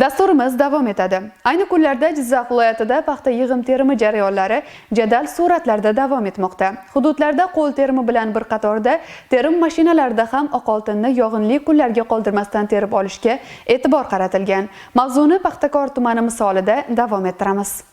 Dasturimiz davom etadi. Ayni kunlarda Jizzax viloyatida paxta yig'im terimi jarayonlari jadal sur'atlarda davom etmoqda. Hududlarda qo'l terimi bilan bir qatorda terim mashinalarida ham oq oltinni yog'inli kunlarga qoldirmasdan terib olishga e'tibor qaratilgan. Mavzuni Paxtakor tumani misolida davom ettiramiz.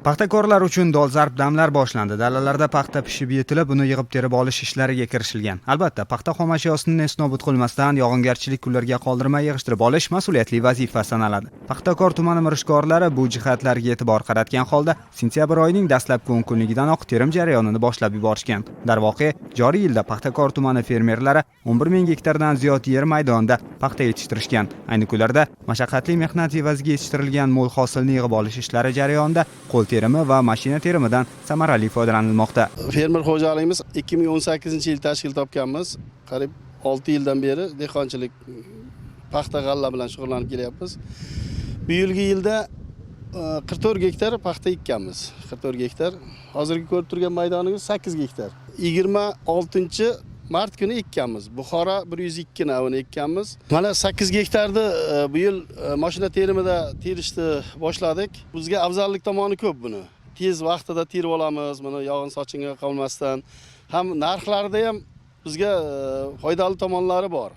Paxtakorlar uchun dolzarb damlar boshlandi. Dalalarda paxta pishib yetilib, uni yig'ib terib olish ishlariga kirishilgan. Albatta, paxta xomashyosini ashyosini nesnobud qilmasdan yog'ingarchilik kunlariga qoldirmay yig'ishtirib olish mas'uliyatli vazifa sanaladi. Paxtakor tumani mirishkorlari bu jihatlarga e'tibor qaratgan holda sentyabr oyining dastlabki o'n kunligidanoq terim jarayonini boshlab yuborishgan. Darvoqe, joriy yilda Paxtakor tumani fermerlari 11 ming gektardan ziyod yer maydonida paxta yetishtirishgan. Ayni kunlarda mashaqqatli mehnat evaziga yetishtirilgan mo'l hosilni yig'ib olish ishlari jarayonida qo'l terimi va mashina terimidan samarali foydalanilmoqda. fermer xo'jaligimiz 2018 yil tashkil topganmiz. Qariyb 6 yildan beri dehqonchilik paxta g'alla bilan shug'ullanib kelyapmiz. Bu yilgi yilda e, 44 gektar paxta ekkanmiz 44 gektar. Hozirgi ko'rib turgan maydonimiz 8 gektar. 26 mart kuni ekkanmiz buxoro 102 navini ekkanmiz mana 8 gektarni e, bu yil e, mashina terimida terishni boshladik. Bizga afzallik tomoni ko'p buni. Tez vaqtida terib olamiz buni yog'in sochinga qolmasdan. Ham narxlarida ham bizga e, foydali tomonlari bor.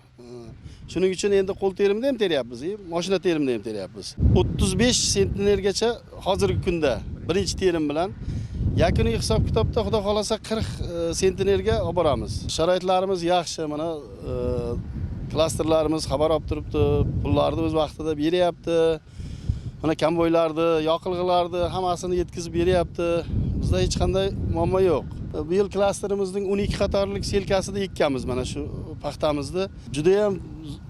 Shuning uchun endi qo'l terimida ham teryapmiz e, mashina terimida ham teryapmiz. 35 sentnergacha hozirgi kunda birinchi terim bilan yakuniy hisob kitobda xudo xohlasa 40 e, sentnerga olib boramiz sharoitlarimiz yaxshi mana e, klasterlarimiz xabar olib turibdi pullarni o'z vaqtida beryapti. Mana konvoylarni yoqilg'ilarni hammasini yetkazib beryapti. Bizda hech qanday muammo yo'q. Bu yil klasterimizning 12 qatorlik selkasida ekkanmiz mana shu paxtamizni judayam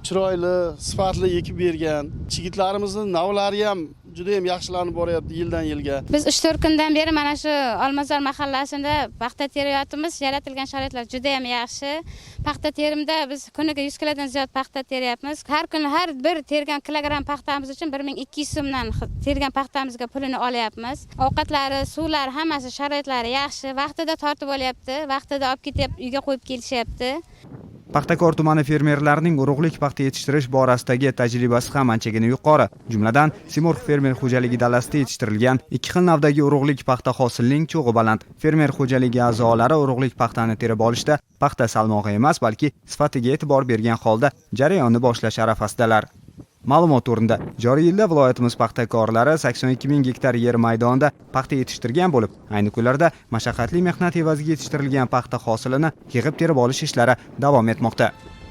chiroyli sifatli ekib bergan. Chigitlarimizni navlari ham judayam yaxshilanib boryapti yildan yilga Biz 3-4 kundan beri mana shu Olmazor mahallasida paxta teryapmiz. Yaratilgan sharoitlar juda ham yaxshi. Paxta terimda biz kuniga 100 kilodan ziyod paxta teryapmiz. Har kuni har bir tergan kilogramm paxtamiz uchun 1200 so'mdan tergan paxtamizga pulini olyapmiz. Ovqatlari, suvlari hammasi sharoitlari yaxshi. Vaqtida tortib olyapti, vaqtida olib ketib uyga qo'yib kelishyapti. Paxtakor tumani fermerlarining urug'lik paxta yetishtirish borasidagi tajribasi ham anchagina yuqori. Jumladan, Simurg fermer xo'jaligi dalasida yetishtirilgan ikki xil navdagi urug'lik paxta hosilining cho'g'i baland. Fermer xo'jaligi a'zolari urug'lik paxtani terib olishda paxta salmog'i emas, balki sifatiga e'tibor bergan holda jarayonni boshlash arafasidalar. Ma'lumot o'rnida joriy yilda viloyatimiz paxtakorlari 82 ming gektar yer maydonida paxta yetishtirgan bo'lib, ayni kunlarda mashaqqatli mehnat evaziga yetishtirilgan paxta hosilini yig'ib terib olish ishlari davom etmoqda.